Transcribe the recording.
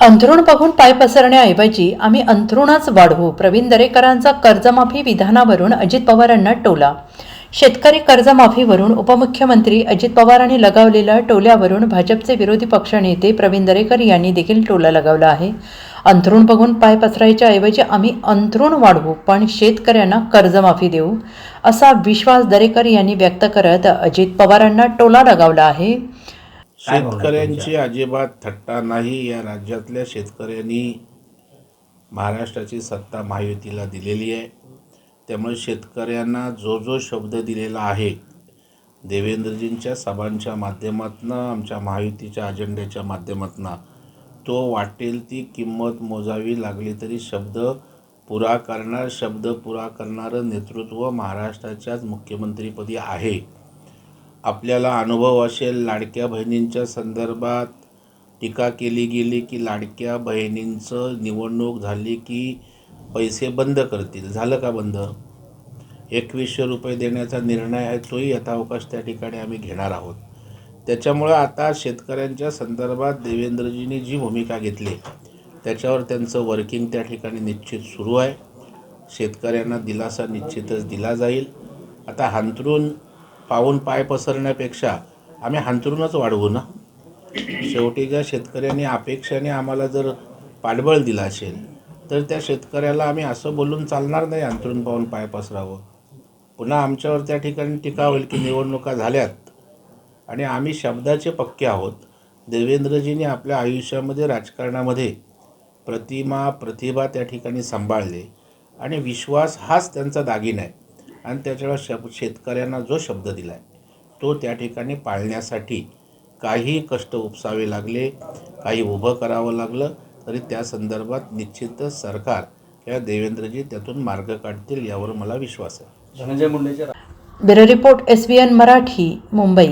अंथरूण बघून पाय पसरण्याऐवजी आम्ही अंथरूणच वाढवू. प्रवीण दरेकरांचा कर्जमाफी विधानावरून अजित पवारांना टोला. शेतकरी कर्जमाफीवरून उपमुख्यमंत्री अजित पवारांनी लगावलेल्या टोल्यावरून भाजपचे विरोधी पक्षनेते प्रवीण दरेकर यांनी देखील टोला लगावला आहे. अंथरूण बघून पाय पसरायच्या ऐवजी आम्ही अंथरूण वाढवू पण शेतकऱ्यांना कर्जमाफी देऊ असा विश्वास दरेकर यांनी व्यक्त करत अजित पवारांना टोला लगावला आहे. शेतकऱ्यांची अजिबात थट्टा नाही. या राज्यातल्या शेतकऱ्यांनी महाराष्ट्राची सत्ता महायुतीला दिलेली आहे. त्यामुळे शेतकऱ्यांना जो जो शब्द दिलेला आहे देवेंद्रजींच्या सभांच्या माध्यमातून आमच्या महायुतीच्या अजेंड्याच्या माध्यमातून तो वाटेल ती किंमत मोजावी लागली तरी शब्द पुरा करणार शब्द पुरा करणारं नेतृत्व महाराष्ट्राच्याच मुख्यमंत्रीपदी आहे. आपल्याला अनुभव असेल लाडक्या बहिणींच्या संदर्भात टीका केली गेली की लाडक्या बहिणींचं निवडणूक झाली की पैसे बंद करतील. झालं का बंद? एकवीसशे रुपये देण्याचा निर्णय आहे तोही यथावकाश त्या ठिकाणी आम्ही घेणार आहोत. त्याच्यामुळं आता शेतकऱ्यांच्या संदर्भात देवेंद्रजींनी जी भूमिका घेतली त्याच्यावर त्यांचं वर्किंग त्या ठिकाणी निश्चित सुरू आहे. शेतकऱ्यांना दिलासा निश्चितच दिला जाईल. आता हांतरून पाहून पाय पसरण्यापेक्षा आम्ही हांतरूनच वाढवू ना? शेवटी ज्या शेतकऱ्यांनी अपेक्षाने आम्हाला जर पाठबळ दिला असेल तर त्या शेतकऱ्याला आम्ही असं बोलून चालणार नाही अंतरून पाहून पाय पसरावं. पुन्हा आमच्यावर त्या ठिकाणी टीका होईल की निवडणुका झाल्यात आणि आम्ही शब्दाचे पक्के आहोत. देवेंद्रजींनी आपल्या आयुष्यामध्ये राजकारणामध्ये प्रतिमा प्रतिभा त्या ठिकाणी सांभाळले आणि विश्वास हाच त्यांचा दागिना आहे. आणि त्याच्यावर शब शेतकऱ्यांना जो शब्द दिला आहे तो त्या ठिकाणी पाळण्यासाठी काही कष्ट उपसावे लागले काही उभं करावं लागलं तरी त्या संदर्भात निश्चितच सरकार किंवा देवेंद्रजी त्यातून मार्ग काढतील यावर मला विश्वास आहे. Dhananjay मुंडेच्या bureau report S B N Marathi Mumbai.